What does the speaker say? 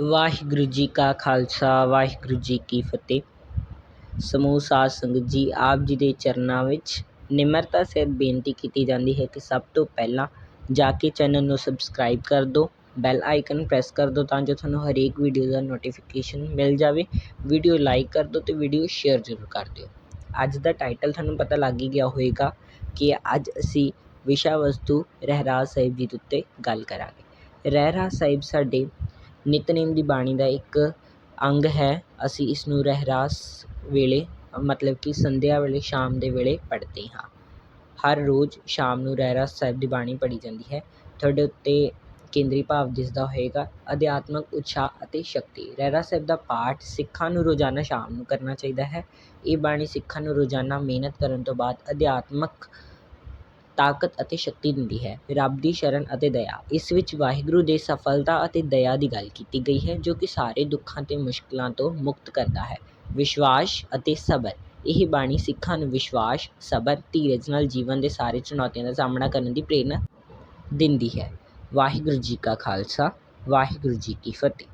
ਵਾਹਿਗੁਰੂ ਜੀ ਕਾ ਖਾਲਸਾ, ਵਾਹਿਗੁਰੂ ਜੀ ਕੀ ਫਤਿਹ। ਸਮੂਹ ਸਾਧ ਸੰਗਤ ਜੀ, ਆਪ ਜੀ ਦੇ ਚਰਨਾਂ ਵਿੱਚ ਨਿਮਰਤਾ ਸਿਰ ਬੇਨਤੀ ਕੀਤੀ ਜਾਂਦੀ ਹੈ ਕਿ ਸਭ ਤੋਂ ਪਹਿਲਾਂ ਜਾ ਕੇ ਚੈਨਲ ਨੂੰ ਸਬਸਕ੍ਰਾਈਬ ਕਰ ਦਿਓ, ਬੈਲ ਆਈਕਨ ਪ੍ਰੈਸ ਕਰ ਦਿਓ ਤਾਂ ਜੋ ਤੁਹਾਨੂੰ ਹਰੇਕ ਵੀਡੀਓ ਦਾ ਨੋਟੀਫਿਕੇਸ਼ਨ ਮਿਲ ਜਾਵੇ। ਵੀਡੀਓ ਲਾਈਕ ਕਰ ਦਿਓ ਤੇ ਵੀਡੀਓ ਸ਼ੇਅਰ ਜ਼ਰੂਰ ਕਰ ਦਿਓ। ਅੱਜ ਦਾ ਟਾਈਟਲ ਤੁਹਾਨੂੰ ਪਤਾ ਲੱਗ ਹੀ ਗਿਆ ਹੋਵੇਗਾ ਕਿ ਅੱਜ ਅਸੀਂ ਵਿਸ਼ਾ ਵਸਤੂ ਰਹਿਰਾਸ ਸਾਹਿਬ ਜੀ ਦੇ ਉੱਤੇ ਗੱਲ ਕਰਾਂਗੇ। ਰਹਿਰਾਸ ਸਾਹਿਬ ਸਾਡੇ ਨਿਤਨੇਮ ਦੀ ਬਾਣੀ ਦਾ ਇੱਕ ਅੰਗ ਹੈ। ਅਸੀਂ ਇਸ ਨੂੰ ਰਹਿਰਾਸ ਵੇਲੇ, ਮਤਲਬ ਕਿ ਸੰਧਿਆ ਵੇਲੇ, ਸ਼ਾਮ ਦੇ ਵੇਲੇ ਪੜ੍ਹਦੇ ਹਾਂ। ਹਰ ਰੋਜ਼ ਸ਼ਾਮ ਨੂੰ ਰਹਿਰਾਸ ਸਾਹਿਬ ਦੀ ਬਾਣੀ ਪੜ੍ਹੀ ਜਾਂਦੀ ਹੈ। ਤੁਹਾਡੇ ਉੱਤੇ ਕੇਂਦਰੀ ਭਾਵ ਦਿਸਦਾ ਹੋਏਗਾ, ਅਧਿਆਤਮਕ ਉਤਸ਼ਾਹ ਅਤੇ ਸ਼ਕਤੀ। ਰਹਿਰਾਸ ਸਾਹਿਬ ਦਾ ਪਾਠ ਸਿੱਖਾਂ ਨੂੰ ਰੋਜ਼ਾਨਾ ਸ਼ਾਮ ਨੂੰ ਕਰਨਾ ਚਾਹੀਦਾ ਹੈ। ਇਹ ਬਾਣੀ ਸਿੱਖਾਂ ਨੂੰ ਰੋਜ਼ਾਨਾ ਮਿਹਨਤ ਕਰਨ ਤੋਂ ਬਾਅਦ ਅਧਿਆਤਮਕ ਤਾਕਤ ਅਤੇ ਸ਼ਕਤੀ ਦਿੰਦੀ ਹੈ। ਰੱਬ ਦੀ ਸ਼ਰਨ ਅਤੇ ਦਇਆ। ਇਸ ਵਿੱਚ ਵਾਹਿਗੁਰੂ ਦੇ ਸਫਲਤਾ ਅਤੇ ਦਇਆ ਦੀ ਗੱਲ ਕੀਤੀ ਗਈ ਹੈ, ਜੋ ਕਿ ਸਾਰੇ ਦੁੱਖਾਂ ਅਤੇ ਮੁਸ਼ਕਲਾਂ ਤੋਂ ਮੁਕਤ ਕਰਦਾ ਹੈ। ਵਿਸ਼ਵਾਸ ਅਤੇ ਸਬਰ। ਇਹ ਬਾਣੀ ਸਿੱਖਾਂ ਨੂੰ ਵਿਸ਼ਵਾਸ, ਸਬਰ, ਧੀਰਜ ਨਾਲ ਜੀਵਨ ਦੇ ਸਾਰੇ ਚੁਣੌਤੀਆਂ ਦਾ ਸਾਹਮਣਾ ਕਰਨ ਦੀ ਪ੍ਰੇਰਨਾ ਦਿੰਦੀ ਹੈ। ਵਾਹਿਗੁਰੂ ਜੀ ਕਾ ਖਾਲਸਾ, ਵਾਹਿਗੁਰੂ ਜੀ ਕੀ ਫਤਿਹ।